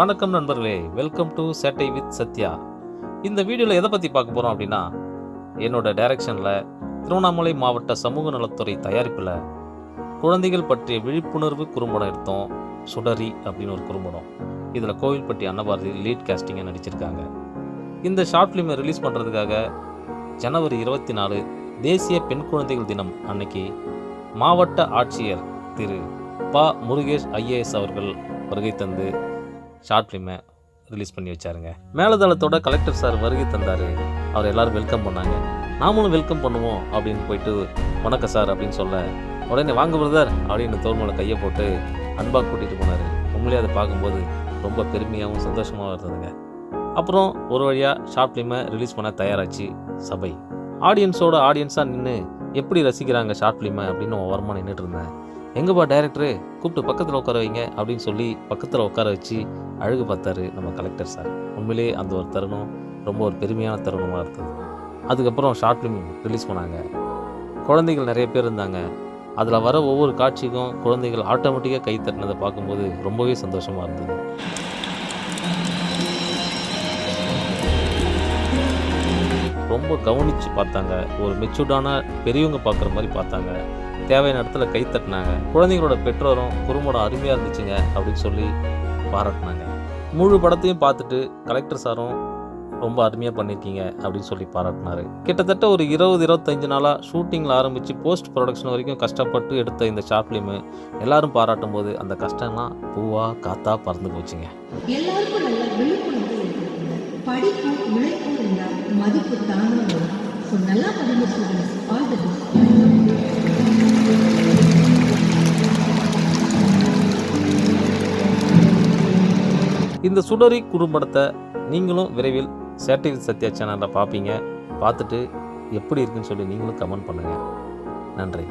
வணக்கம் நண்பர்களே. Welcome to Chettai with Sathya. இந்த வீடியோவில் எதை பற்றி பார்க்க போகிறோம் அப்படின்னா என்னோட டைரக்ஷனில் திருவண்ணாமலை மாவட்ட சமூக நலத்துறை தயாரிப்பில் குழந்தைகள் பற்றிய விழிப்புணர்வு குறும்படம் எடுத்தோம். சுடரி அப்படின்னு ஒரு குறும்படம். இதில் கோவில்பட்டி அன்னபாரதி லீட் கேஸ்டிங்கை நடிச்சிருக்காங்க. இந்த ஷார்ட் ஃபிலிமை ரிலீஸ் பண்ணுறதுக்காக ஜனவரி இருபத்தி நாலு தேசிய பெண் குழந்தைகள் தினம் அன்னைக்கு மாவட்ட ஆட்சியர் திரு ப. முருகேஷ் ஐஏஎஸ் அவர்கள் வருகை தந்து ஷார்ட் ஃபிலிமை ரிலீஸ் பண்ணி வச்சாருங்க. மேலதளத்தோட கலெக்டர் சார் வருகை தந்தார். அவர் எல்லாரும் வெல்கம் பண்ணாங்க. நாமளும் வெல்கம் பண்ணுவோம் அப்படின்னு போயிட்டு வணக்கம் சார் அப்படின்னு சொல்ல உடனே வாங்க பிரதர் அப்படின்னு தோல்மலை கையை போட்டு அன்பாக கூட்டிகிட்டு போனார். உண்மையிலே அதை பார்க்கும்போது ரொம்ப பெருமையாகவும் சந்தோஷமாகவும் இருந்ததுங்க. அப்புறம் ஒரு வழியாக ஷார்ட் ஃபிலிமை ரிலீஸ் பண்ண தயாராச்சு சபை. ஆடியன்ஸோட ஆடியன்ஸாக நின்று எப்படி ரசிக்கிறாங்க ஷார்ட் ஃபிலிமை? அப்படின்னு ஓரமாக நின்றுட்டு இருந்தேன். எங்கேப்பா டைரக்டரு கூப்பிட்டு பக்கத்தில் உட்கார வைங்க அப்படின்னு சொல்லி பக்கத்தில் உட்கார வச்சு அழகு பார்த்தாரு நம்ம கலெக்டர் சார் உண்மையிலே அந்த ஒரு தருணம் ரொம்ப ஒரு பெருமையான தருணமாக இருந்தது. அதுக்கப்புறம் ஷார்ட் ஃபிலிம் ரிலீஸ் பண்ணாங்க. குழந்தைகள் நிறைய பேர் இருந்தாங்க. அதில் வர ஒவ்வொரு காட்சிக்கும் குழந்தைகள் ஆட்டோமேட்டிக்காக கை தட்டினதை பார்க்கும்போது ரொம்பவே சந்தோஷமாக இருந்தது. ரொம்ப கவனித்து பார்த்தாங்க. ஒரு மெச்சூர்டான பெரியவங்க பார்க்குற மாதிரி பார்த்தாங்க. தேவையான இடத்துல கை தட்டினாங்க. குழந்தைங்களோட பெற்றோரும் குறும்படம் அருமையாக இருந்துச்சுங்க அப்படின்னு சொல்லி பாராட்டினாங்க. முழு படத்தையும் பார்த்துட்டு கலெக்டர் சாரும் ரொம்ப அருமையாக பண்ணியிருக்கீங்க அப்படின்னு சொல்லி பாராட்டினார். கிட்டத்தட்ட ஒரு இருபது இருபத்தஞ்சு நாளாக ஷூட்டிங்கில் ஆரம்பித்து போஸ்ட் ப்ரொடக்ஷன் வரைக்கும் கஷ்டப்பட்டு எடுத்த இந்த ஷார்ட் ஃபிலிமு எல்லாரும் பாராட்டும் போது அந்த கஷ்டம்லாம் பூவா காத்தா பறந்து போச்சுங்க. எல்லாருக்கும் நல்ல விழிப்புணர்வு படிப்பு உழைப்பு இருந்தால் மதிப்பு தானும் நல்லா படிங்க ஆல் தி பெஸ்ட் இந்த சுடரி குறும்படத்தை நீங்களும் விரைவில் சேட்டை சத்யா சேனலில் பார்ப்பீங்க பார்த்துட்டு எப்படி இருக்குன்னு சொல்லி நீங்களும் கமெண்ட் பண்ணுங்கள் நன்றி.